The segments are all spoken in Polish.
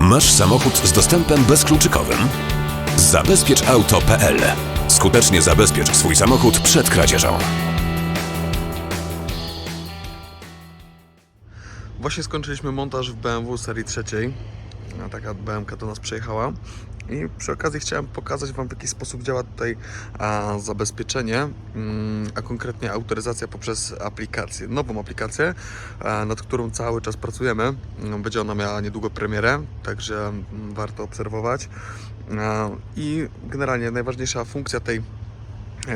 Masz samochód z dostępem bezkluczykowym? Zabezpieczauto.pl Skutecznie zabezpiecz swój samochód przed kradzieżą. Właśnie skończyliśmy montaż w BMW serii trzeciej. Taka BMK do nas przyjechała. I przy okazji chciałem pokazać Wam w jaki sposób działa tutaj a, zabezpieczenie, mm, a konkretnie autoryzacja poprzez aplikację. Nową aplikację, a, nad którą cały czas pracujemy. Mm, Będzie ona miała niedługo premierę, także mm, warto obserwować. A, I generalnie najważniejsza funkcja tej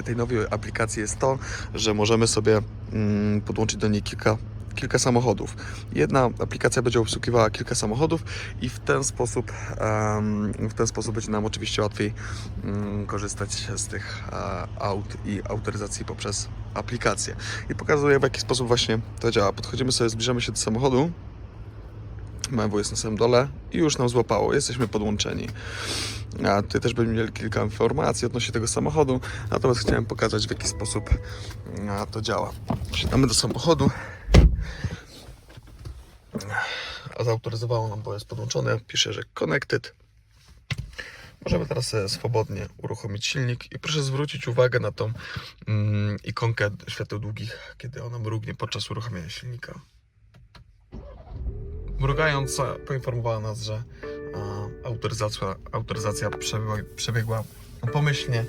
tej nowej aplikacji jest to, że możemy sobie mm, podłączyć do niej kilka, kilka samochodów. Jedna aplikacja będzie obsługiwała kilka samochodów i w ten sposób, w ten sposób będzie nam oczywiście łatwiej mm, korzystać z tych e, aut i autoryzacji poprzez aplikację. I pokazuję w jaki sposób właśnie to działa. Podchodzimy sobie, zbliżamy się do samochodu. BMW jest na samym dole i już nam złapało, jesteśmy podłączeni. A tutaj też będziemy mieli kilka informacji odnośnie tego samochodu, natomiast chciałem pokazać w jaki sposób a, to działa. Wsiadamy do samochodu. A zautoryzowało nam, bo jest podłączone, pisze, że connected. Możemy teraz sobie swobodnie uruchomić silnik i proszę zwrócić uwagę na tą mm, ikonkę świateł długich, kiedy ona mrugnie podczas uruchamiania silnika. Mrugając e, poinformowała nas, że a, autoryzacja, autoryzacja przebiegła, przebiegła pomyślnie.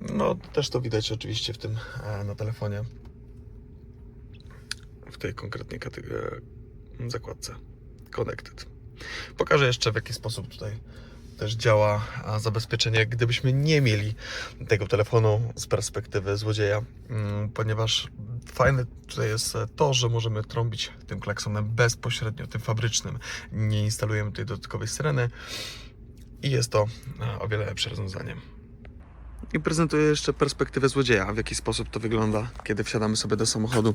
No też to widać oczywiście w tym e, na telefonie. W tej konkretnej zakładce Connected. Pokażę jeszcze w jaki sposób tutaj też działa zabezpieczenie, gdybyśmy nie mieli tego telefonu z perspektywy złodzieja, mm, ponieważ fajne tutaj jest to, że możemy trąbić tym klaksonem bezpośrednio, tym fabrycznym. Nie instalujemy tutaj dodatkowej syreny i jest to e, o wiele lepsze rozwiązanie. I prezentuję jeszcze perspektywę złodzieja, w jaki sposób to wygląda, kiedy wsiadamy sobie do samochodu,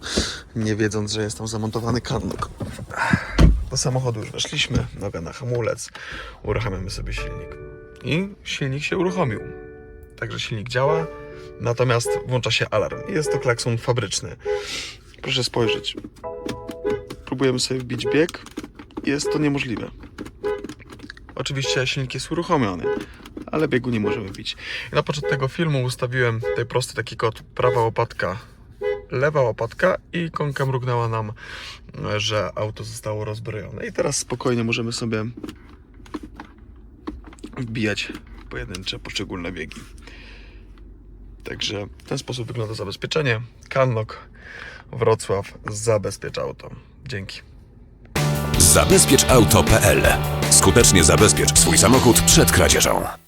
nie wiedząc, że jest tam zamontowany kanok. Do samochodu już weszliśmy, noga na hamulec, uruchamiamy sobie silnik. I silnik się uruchomił. Także silnik działa, natomiast włącza się alarm. Jest to klakson fabryczny. Proszę spojrzeć. Próbujemy sobie wbić bieg. Jest to niemożliwe. Oczywiście silnik jest uruchomiony, ale biegu nie możemy wbić. I na początku tego filmu ustawiłem tutaj prosty taki kod prawa łopatka, lewa łopatka i ikonka mrugnęła nam, że auto zostało rozbrojone. I teraz spokojnie możemy sobie wbijać pojedyncze, poszczególne biegi. Także w ten sposób wygląda zabezpieczenie. Kannok Wrocław zabezpiecza auto. Dzięki. Zabezpieczauto.pl Skutecznie zabezpiecz swój samochód przed kradzieżą.